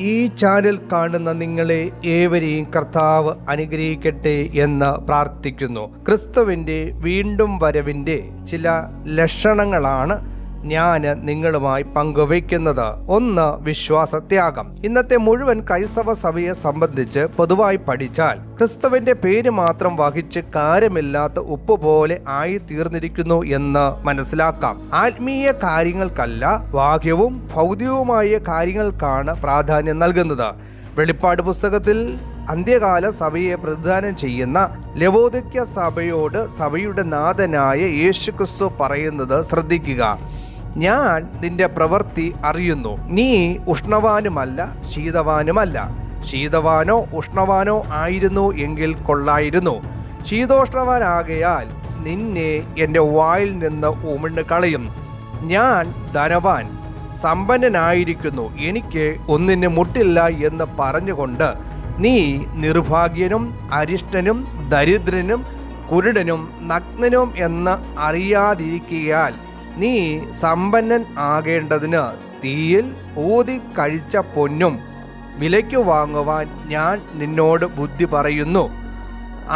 ഈ ചാനൽ കാണുന്ന നിങ്ങളെ ഏവരെയും കർത്താവ് അനുഗ്രഹിക്കട്ടെ എന്ന് പ്രാർത്ഥിക്കുന്നു. ക്രിസ്തുവിന്റെ വീണ്ടും വരവിന്റെ ചില ലക്ഷണങ്ങളാണ് ഞാൻ നിങ്ങളുമായി പങ്കുവയ്ക്കുന്നത്. ഒന്ന് വിശ്വാസത്യാഗം. ഇന്നത്തെ മുഴുവൻ ക്രൈസ്തവ സഭയെ സംബന്ധിച്ച് പൊതുവായി പഠിച്ചാൽ ക്രിസ്തുവിന്റെ പേര് മാത്രം വഹിച്ച് കാര്യമില്ലാത്ത ഉപ്പ് പോലെ ആയി തീർന്നിരിക്കുന്നു എന്ന് മനസ്സിലാക്കാം. ആത്മീയ കാര്യങ്ങൾക്കല്ല വാക്യവും ഭൗതികവുമായ കാര്യങ്ങൾക്കാണ് പ്രാധാന്യം നൽകുന്നത്. വെളിപ്പാട് പുസ്തകത്തിൽ അന്ത്യകാല സഭയെ പ്രതിദാനം ചെയ്യുന്ന ലവോദിക്യ സഭയോട് സഭയുടെ നാഥനായ യേശുക്രിസ്തു പറയുന്നത് ശ്രദ്ധിക്കുക. ഞാൻ നിന്റെ പ്രവൃത്തി അറിയുന്നു. നീ ഉഷ്ണവാനുമല്ല ശീതവാനുമല്ല. ശീതവാനോ ഉഷ്ണവാനോ ആയിരുന്നു എങ്കിൽ കൊള്ളായിരുന്നു. ശീതോഷ്ണവാനാകയാൽ നിന്നെ എന്റെ വായിൽ നിന്ന് ഉമിണ് കളയും. ഞാൻ ധനവാൻ സമ്പന്നനായിരിക്കുന്നു. എനിക്ക് ഒന്നിന് മുട്ടില്ല എന്ന് പറഞ്ഞുകൊണ്ട് നീ നിർഭാഗ്യനും അരിഷ്ടനും ദരിദ്രനും കുരുടനും നഗ്നനും എന്ന് അറിയാതിരിക്കയാൽ നീ സമ്പന്നൻ ആകേണ്ടതിന് തീയിൽ ഊതി കഴിച്ച പൊന്നും വിലയ്ക്ക് വാങ്ങുവാൻ ഞാൻ നിന്നോട് ബുദ്ധി പറയുന്നു.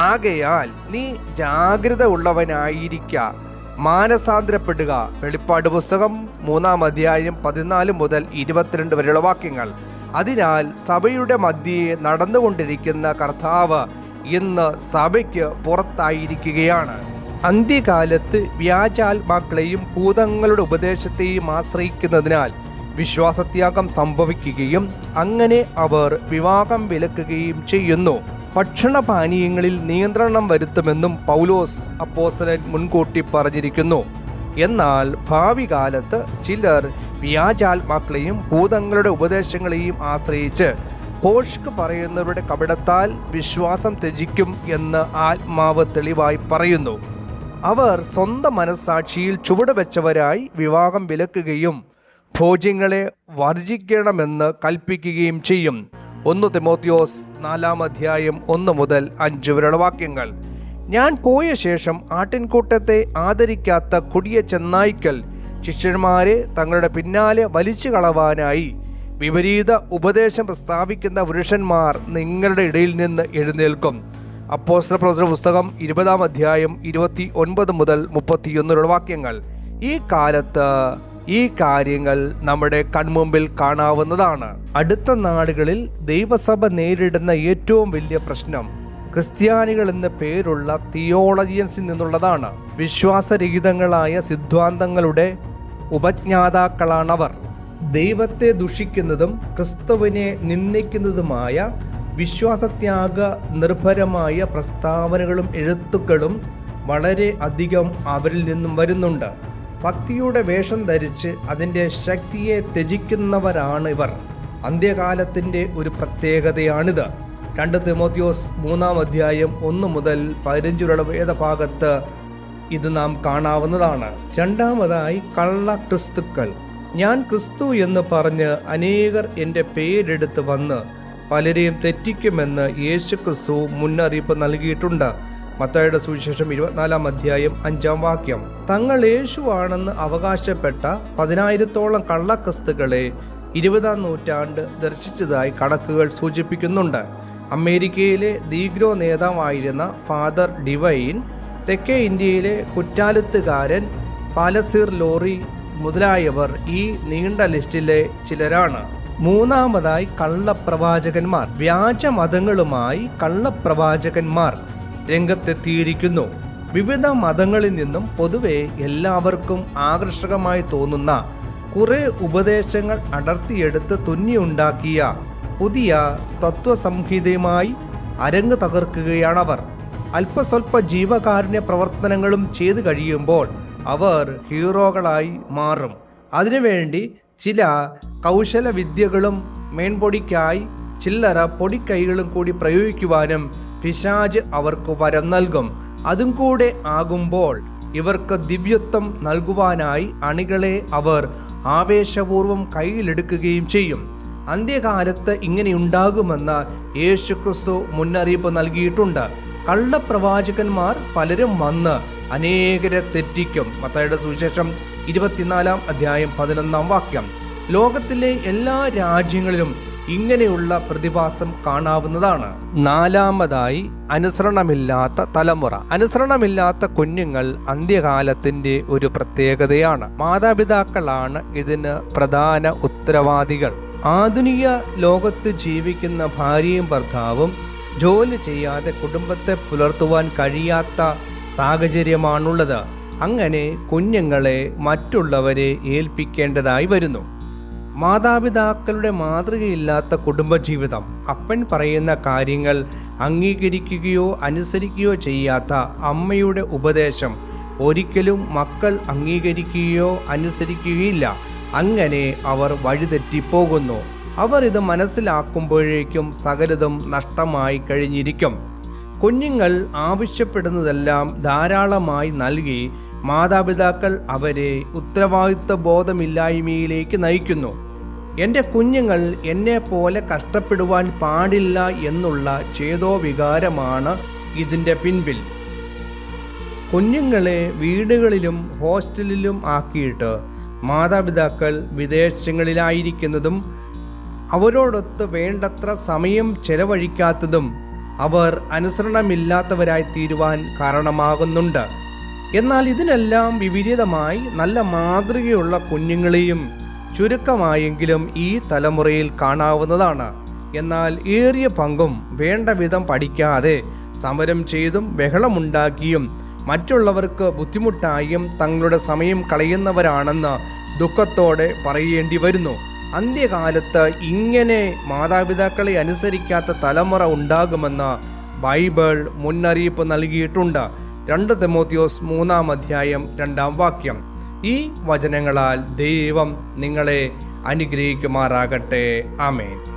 ആകയാൽ നീ ജാഗ്രത ഉള്ളവനായിരിക്ക മാനസാന്തരപ്പെടുക. വെളിപ്പാട് പുസ്തകം മൂന്നാം അധ്യായം പതിനാല് മുതൽ ഇരുപത്തിരണ്ട് വരെയുള്ള വാക്യങ്ങൾ. അതിനാൽ സഭയുടെ മധ്യയെ നടന്നുകൊണ്ടിരിക്കുന്ന കർത്താവ് ഇന്ന് സഭയ്ക്ക് പുറത്തായിരിക്കുകയാണ്. അന്ത്യകാലത്ത് വ്യാജാത്മാക്കളെയും ഭൂതങ്ങളുടെ ഉപദേശത്തെയും ആശ്രയിക്കുന്നതിനാൽ വിശ്വാസത്യാഗം സംഭവിക്കുകയും അങ്ങനെ അവർ വിവാഹം വിലക്കുകയും ചെയ്യുന്നു. ഭക്ഷണപാനീയങ്ങളിൽ നിയന്ത്രണം വരുത്തുമെന്നും പൗലോസ് അപ്പോസലൻ മുൻകൂട്ടി പറഞ്ഞിരിക്കുന്നു. എന്നാൽ ഭാവി കാലത്ത് ചിലർ വ്യാജാത്മാക്കളെയും ഭൂതങ്ങളുടെ ഉപദേശങ്ങളെയും ആശ്രയിച്ച് പോഷ്ക്ക് പറയുന്നവരുടെ കപടത്താൽ വിശ്വാസം ത്യജിക്കും എന്ന് ആത്മാവ് തെളിവായി പറയുന്നു. അവർ സ്വന്തം മനസ്സാക്ഷിയിൽ ചുവടുവെച്ചവരായി വിവാഹം വിലക്കുകയും ഭോജ്യങ്ങളെ വർജിക്കണമെന്ന് കൽപ്പിക്കുകയും ചെയ്യും. ഒന്ന് തിമോത്തിയോസ് നാലാം അധ്യായം ഒന്ന് മുതൽ അഞ്ച് വരെയുള്ള വാക്യങ്ങൾ. ഞാൻ പോയ ശേഷം ആട്ടിൻകൂട്ടത്തെ ആദരിക്കാത്ത കുടിയ ചെന്നായ്ക്കൽ ശിഷ്യന്മാരെ തങ്ങളുടെ പിന്നാലെ വലിച്ചു കളവാനായി വിപരീത ഉപദേശം പ്രസ്താവിക്കുന്ന പുരുഷന്മാർ നിങ്ങളുടെ ഇടയിൽ നിന്ന് എഴുന്നേൽക്കും. അപ്പോസ്തല പ്രവചന പുസ്തകം ഇരുപതാം അധ്യായം ഇരുപത്തി ഒൻപത് മുതൽ മുപ്പത്തിയൊന്നിലുള്ള വാക്യങ്ങൾ. ഈ കാലത്ത് ഈ കാര്യങ്ങൾ നമ്മുടെ കൺമുമ്പിൽ കാണാവുന്നതാണ്. അടുത്ത നാടുകളിൽ ദൈവസഭ നേരിടുന്ന ഏറ്റവും വലിയ പ്രശ്നം ക്രിസ്ത്യാനികൾ എന്ന പേരുള്ള തിയോളജിയൻസിൽ നിന്നുള്ളതാണ്. വിശ്വാസരഹിതങ്ങളായ സിദ്ധാന്തങ്ങളുടെ ഉപജ്ഞാതാക്കളാണവർ. ദൈവത്തെ ദുഷിക്കുന്നതും ക്രിസ്തുവിനെ നിന്ദിക്കുന്നതുമായ വിശ്വാസത്യാഗ നിർഭരമായ പ്രസ്താവനകളും എഴുത്തുകളും വളരെ അധികം അവരിൽ നിന്നും വരുന്നുണ്ട്. ഭക്തിയുടെ വേഷം ധരിച്ച് അതിന്റെ ശക്തിയെ ത്യജിക്കുന്നവരാണ് ഇവർ. അന്ത്യകാലത്തിന്റെ ഒരു പ്രത്യേകതയാണിത്. രണ്ട് തിമോത്യോസ് മൂന്നാം അധ്യായം ഒന്ന് മുതൽ പതിനഞ്ചുള്ള വേദഭാഗത്ത് ഇത് നാം കാണാവുന്നതാണ്. രണ്ടാമതായി കള്ള ക്രിസ്തുക്കൾ. ഞാൻ ക്രിസ്തു എന്ന് പറഞ്ഞ് അനേകർ എന്റെ പേരെടുത്ത് വന്ന് പലരെയും തെറ്റിക്കുമെന്ന് യേശുക്രിസ്തു മുന്നറിയിപ്പ് നൽകിയിട്ടുണ്ട്. മത്തായുടെ സുവിശേഷം ഇരുപത്തിനാലാം അധ്യായം അഞ്ചാം വാക്യം. തങ്ങൾ യേശുവാണെന്ന് അവകാശപ്പെട്ട പതിനായിരത്തോളം കള്ളക്രിസ്തുക്കളെ ഇരുപതാം നൂറ്റാണ്ട് ദർശിച്ചതായി കണക്കുകൾ സൂചിപ്പിക്കുന്നുണ്ട്. അമേരിക്കയിലെ ദീഗ്രോ നേതാവായിരുന്ന ഫാദർ ഡിവൈൻ തെക്കേ ഇന്ത്യയിലെ കുറ്റാലത്തുകാരൻ പാലസീർ ലോറി മുതലായവർ ഈ നീണ്ട ലിസ്റ്റിലെ ചിലരാണ്. മൂന്നാമതായി കള്ളപ്രവാചകന്മാർ വ്യാജമതങ്ങളുമായി കള്ളപ്രവാചകന്മാർ രംഗത്തെത്തിയിരിക്കുന്നു. വിവിധ മതങ്ങളിൽ നിന്നും പൊതുവെ എല്ലാവർക്കും ആകർഷകമായി തോന്നുന്ന കുറെ ഉപദേശങ്ങൾ അടർത്തിയെടുത്ത് തുന്നിയുണ്ടാക്കിയ പുതിയ തത്വസംഹിതയുമായി അരങ്ങ് തകർക്കുകയാണവർ. അല്പസ്വല്പ ജീവകാരുണ്യ പ്രവർത്തനങ്ങളും ചെയ്തു കഴിയുമ്പോൾ അവർ ഹീറോകളായി മാറും. അതിനുവേണ്ടി ചില കൗശല വിദ്യകളും മേൻപൊടിക്കായി ചില്ലറ പൊടിക്കൈകളും കൂടി പ്രയോഗിക്കുവാനും പിശാജ് അവർക്ക് വരം നൽകും. അതും കൂടെ ആകുമ്പോൾ ഇവർക്ക് ദിവ്യത്വം നൽകുവാനായി അണികളെ അവർ ആവേശപൂർവം കയ്യിലെടുക്കുകയും ചെയ്യും. അന്ത്യകാലത്ത് ഇങ്ങനെയുണ്ടാകുമെന്ന് യേശുക്രിസ്തു മുന്നറിയിപ്പ് നൽകിയിട്ടുണ്ട്. കള്ളപ്രവാചകന്മാർ പലരും വന്ന് അനേകരെ തെറ്റിക്കും. മത്തയുടെ സുവിശേഷം ഇരുപത്തിനാലാം അധ്യായം പതിനൊന്നാം വാക്യം. ലോകത്തിലെ എല്ലാ രാജ്യങ്ങളിലും ഇങ്ങനെയുള്ള പ്രതിഭാസം കാണാവുന്നതാണ്. നാലാമതായി അനുസരണമില്ലാത്ത തലമുറ. അനുസരണമില്ലാത്ത കുഞ്ഞുങ്ങൾ അന്ത്യകാലത്തിന്റെ ഒരു പ്രത്യേകതയാണ്. മാതാപിതാക്കളാണ് ഇതിന് പ്രധാന ഉത്തരവാദികൾ. ആധുനിക ലോകത്ത് ജീവിക്കുന്ന ഭാര്യയും ഭർത്താവും ജോലി ചെയ്യാതെ കുടുംബത്തെ പുലർത്തുവാൻ കഴിയാത്ത സാഹചര്യമാണുള്ളത്. അങ്ങനെ കുഞ്ഞുങ്ങളെ മറ്റുള്ളവരെ ഏൽപ്പിക്കേണ്ടതായി വരുന്നു. മാതാപിതാക്കളുടെ മാതൃകയില്ലാത്ത കുടുംബജീവിതം. അപ്പൻ പറയുന്ന കാര്യങ്ങൾ അംഗീകരിക്കുകയോ അനുസരിക്കുകയോ ചെയ്യാത്ത അമ്മയുടെ ഉപദേശം ഒരിക്കലും മക്കൾ അംഗീകരിക്കുകയോ അനുസരിക്കുകയില്ല. അങ്ങനെ അവർ വഴിതെറ്റിപ്പോകുന്നു. അവർ ഇത് മനസ്സിലാക്കുമ്പോഴേക്കും സകലതും നഷ്ടമായി കഴിഞ്ഞിരിക്കും. കുഞ്ഞുങ്ങൾ ആവശ്യപ്പെടുന്നതെല്ലാം ധാരാളമായി നൽകി മാതാപിതാക്കൾ അവരെ ഉത്തരവാദിത്വ ബോധമില്ലായ്മയിലേക്ക് നയിക്കുന്നു. എന്റെ കുഞ്ഞുങ്ങൾ എന്നെ പോലെ കഷ്ടപ്പെടുവാൻ പാടില്ല എന്നുള്ള ചേതോവികാരമാണ് ഇതിന്റെ പിൻപിൽ. കുഞ്ഞുങ്ങളെ വീടുകളിലും ഹോസ്റ്റലിലും ആക്കിയിട്ട് മാതാപിതാക്കൾ വിദേശങ്ങളിലായിരിക്കുന്നതും അവരോടൊത്ത് വേണ്ടത്ര സമയം ചെലവഴിക്കാത്തതും അവർ അനുസരണമില്ലാത്തവരായി തീരുവാൻ കാരണമാകുന്നുണ്ട്. എന്നാൽ ഇതിനെല്ലാം വിപരീതമായി നല്ല മാതൃകയുള്ള കുഞ്ഞുങ്ങളെയും ചുരുക്കമായെങ്കിലും ഈ തലമുറയിൽ കാണാവുന്നതാണ്. എന്നാൽ ഏറിയ പങ്കും വേണ്ട വിധം പഠിക്കാതെ സമരം ചെയ്തും ബഹളമുണ്ടാക്കിയും മറ്റുള്ളവർക്ക് ബുദ്ധിമുട്ടായും തങ്ങളുടെ സമയം കളയുന്നവരാണെന്ന് ദുഃഖത്തോടെ പറയേണ്ടി വരുന്നു. അന്ത്യകാലത്ത് ഇങ്ങനെ മാതാപിതാക്കളെ അനുസരിക്കാത്ത തലമുറ ഉണ്ടാകുമെന്ന് ബൈബിൾ മുന്നറിയിപ്പ് നൽകിയിട്ടുണ്ട്. രണ്ട് തെമോത്തിയോസ് മൂന്നാം അധ്യായം രണ്ടാം വാക്യം. ഈ വചനങ്ങളാൽ ദൈവം നിങ്ങളെ അനുഗ്രഹിക്കുമാറാകട്ടെ. ആമേൻ.